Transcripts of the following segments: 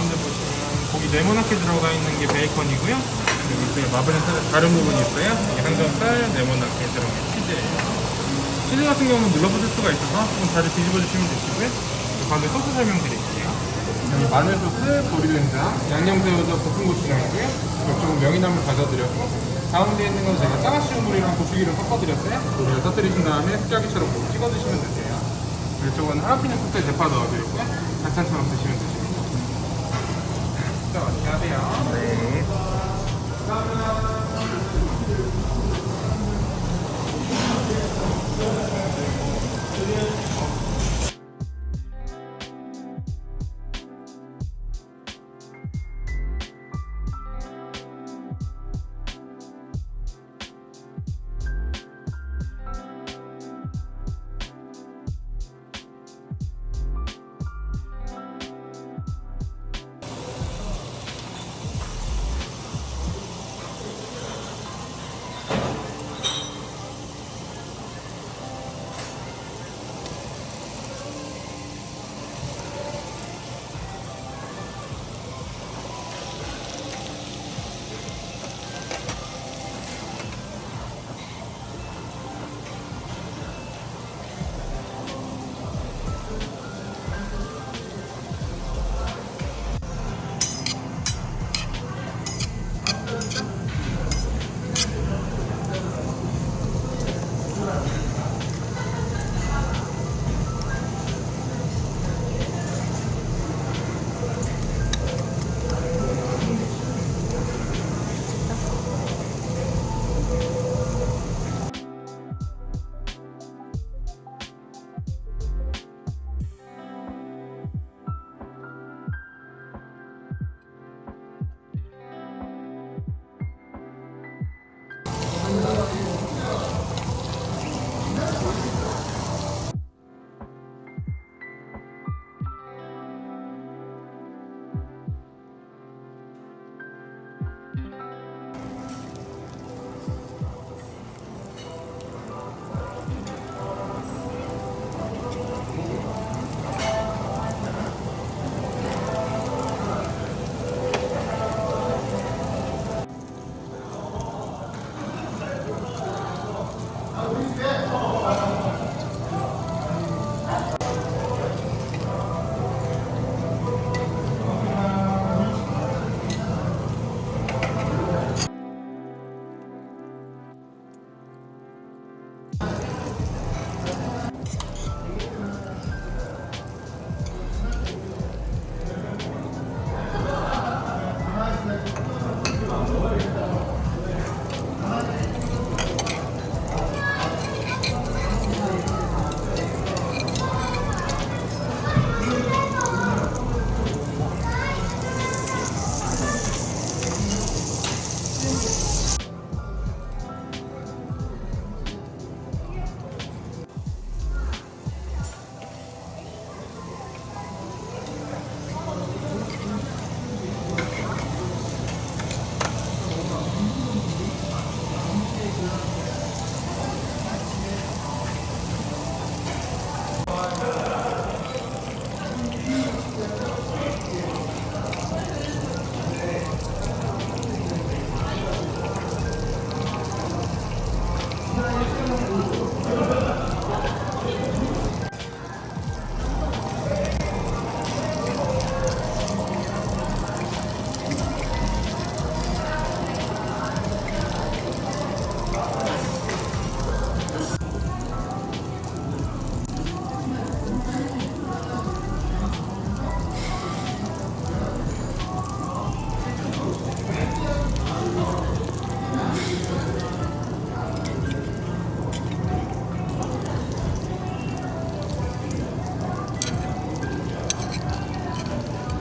가운데 보시면 고기 네모나게 들어가 있는 게 베이컨이고요. 그리고 이쪽에 마블은 다른 부분이 있어요. 항정살 네모나게 들어간 게 치즈예요. 치즈 같은 경우는 눌러붙을 수가 있어서 조금 잘 뒤집어 주시면 되시고요. 그 가운데 소스 설명드릴게요. 여기 마늘 소스, 보리된장, 양념새우젓, 볶은 고추장이고요. 이쪽은 명이나물 과자드렸고 가운데 있는 건 제가 짜가시운 물이랑 고추기름 섞어드렸어요. 고기를 터뜨리신 다음에 습자기처럼 꼭 찍어 드시면 되세요. 이쪽은 하라피뇨 소스에 대파 넣어드리고요. 반찬처럼 드시면 되십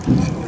Yeah.